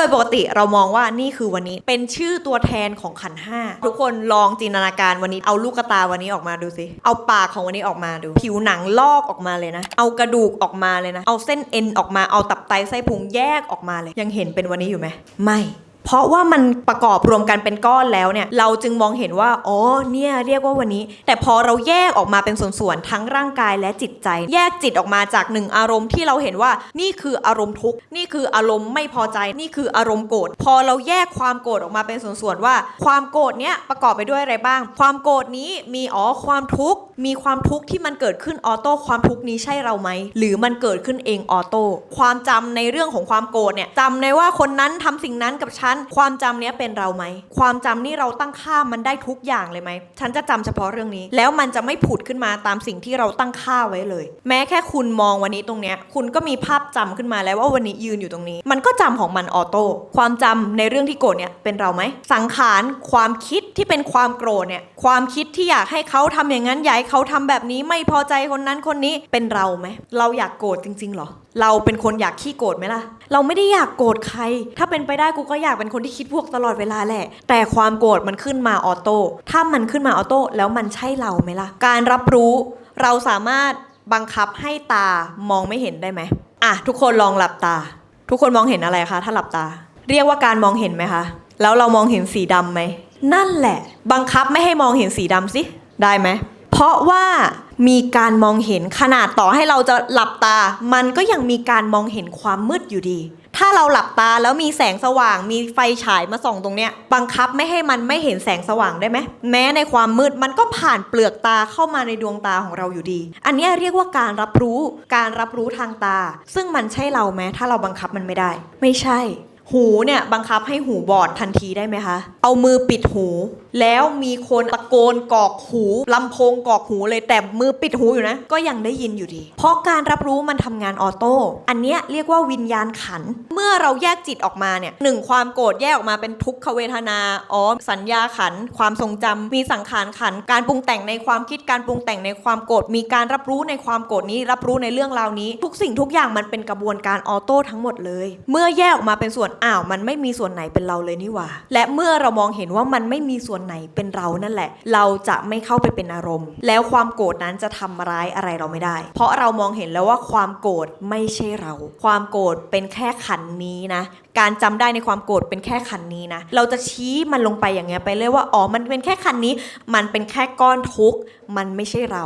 โดยปกติเรามองว่านี่คือวันนี้เป็นชื่อตัวแทนของขันห้าทุกคนลองจินตนาการวันนี้เอาลูกกระตาวันนี้ออกมาดูสิเอาปากของวันนี้ออกมาดู ผิวหนังลอกออกมาเลยนะ เอากระดูกออกมาเลยนะ เอาเส้นเอ็นออกมาเอาตับไตไส้พุงแยกออกมาเลย ยังเห็นเป็นวันนี้อยู่ไหมไม่ เพราะว่ามันประกอบรวมกันเป็นก้อนแล้วเนี่ยเราจึงมองเห็นว่าอ๋อเนี่ยเรียกว่าวันนี้ แต่พอเราแยกออกมาเป็นส่วนๆทั้งร่างกายและจิตใจ แยกจิตออกมาจากหนึ่งอารมณ์ที่เราเห็นว่านี่คืออารมณ์ทุกข์นี่คืออารมณ์ไม่พอใจนี่คืออารมณ์โกรธพอเราแยกความโกรธออกมาเป็นส่วนๆว่า ความโกรธเนี้ยประกอบไปด้วยอะไรบ้าง ความโกรธนี้มีอ๋อความทุกข์มีความทุกข์ที่มันเกิดขึ้นออโต้ความทุกข์นี้ใช่เราไหมหรือมันเกิดขึ้นเองออโต้ความจำในเรื่องของความโกรธเนี่ยจำในว่าคนนั้นทำสิ่งนั้นกับฉันความจำเนี้ยเป็นเราไหม ความจำนี่เราตั้งค่ามันได้ทุกอย่างเลยไหม ฉันจะจำเฉพาะเรื่องนี้ แล้วมันจะไม่ผุดขึ้นมาตามสิ่งที่เราตั้งค่าไว้เลย แม้แค่คุณมองวันนี้ตรงเนี้ย คุณก็มีภาพจำขึ้นมาแล้วว่าวันนี้ยืนอยู่ตรงนี้ มันก็จำของมันออโต้ ความจำในเรื่องที่โกรธเนี่ยเป็นเราไหม สังขาร ความคิดที่เป็นความโกรธเนี่ย ความคิดที่อยากให้เขาทำอย่างนั้นอยากให้เขาทำแบบนี้ไม่พอใจคนนั้นคนนี้ เป็นเราไหม เราอยากโกรธจริงๆหรอ เราเป็นคนอยากขี้โกรธไหมล่ะ เราไม่ได้อยากโกรธใคร ถ้าเป็นไปได้กูก็อยากเป็นคนที่คิดพวกตลอดเวลาแหละ แต่ความโกรธมันขึ้นมาออโต้ถ้ามันขึ้นมาออโต้แล้วมันใช่เราไหมล่ะ การรับรู้เราสามารถบังคับให้ตามองไม่เห็นได้ไหมอะทุกคนลองหลับตา ทุกคนมองเห็นอะไรคะถ้าหลับตา เรียกว่าการมองเห็นไหมคะแล้วเรามองเห็นสีดำไหมนั่นแหละ บังคับไม่ให้มองเห็นสีดำสิได้ไหม เพราะว่ามีการมองเห็นขนาดต่อให้เราจะหลับตา มันก็ยังมีการมองเห็นความมืดอยู่ดี ถ้าเราหลับตาแล้วมีแสงสว่าง มีไฟฉายมาส่องตรงเนี้ย บังคับไม่ให้มันไม่เห็นแสงสว่างได้ไหม แม้ในความมืดมันก็ผ่านเปลือกตาเข้ามาในดวงตาของเราอยู่ดี อันนี้เรียกว่าการรับรู้ การรับรู้ทางตา ซึ่งมันใช่เราไหมถ้าเราบังคับมันไม่ได้ ไม่ใช่ หูเนี่ยบังคับให้หูบอดทันทีได้ไหมคะ เอามือปิดหู แล้วมีคนตะโกนกรอกหูลำโพงกรอกหูเลยแต่มือปิดหูอยู่นะ ก็ยังได้ยินอยู่ดี เพราะการรับรู้มันทำงานออโต้อันเนี้ยเรียกว่าวิญญาณขัน เมื่อเราแยกจิตออกมาเนี่ยหนึ่งความโกรธแยกออกมาเป็นทุกขเวทนาอ๋อสัญญาขัน ความทรงจำมีสังขารขัน การปรุงแต่งในความคิดการปรุงแต่งในความโกรธมีการรับรู้ในความโกรธนี้ รับรู้ในเรื่องราวนี้ ทุกสิ่งทุกอย่างมันเป็นกระบวนการออโต้ทั้งหมดเลย เมื่อแยกออกมาเป็นส่วนอ้าวมันไม่มีส่วนไหนเป็นเราเลยนี่หว่า และเมื่อเรามองเห็นว่ามันไม่มีส่วนไหนเป็นเรานั่นแหละ เราจะไม่เข้าไปเป็นอารมณ์ แล้วความโกรธนั้นจะทำร้ายอะไรเราไม่ได้ เพราะเรามองเห็นแล้วว่าความโกรธไม่ใช่เรา ความโกรธเป็นแค่ขันนี้นะการจำได้ในความโกรธเป็นแค่ขันนี้นะ เราจะชี้มันลงไปอย่างเงี้ยไปเลยว่า อ๋อ มันเป็นแค่ขันนี้ มันเป็นแค่ก้อนทุกข์ มันไม่ใช่เรา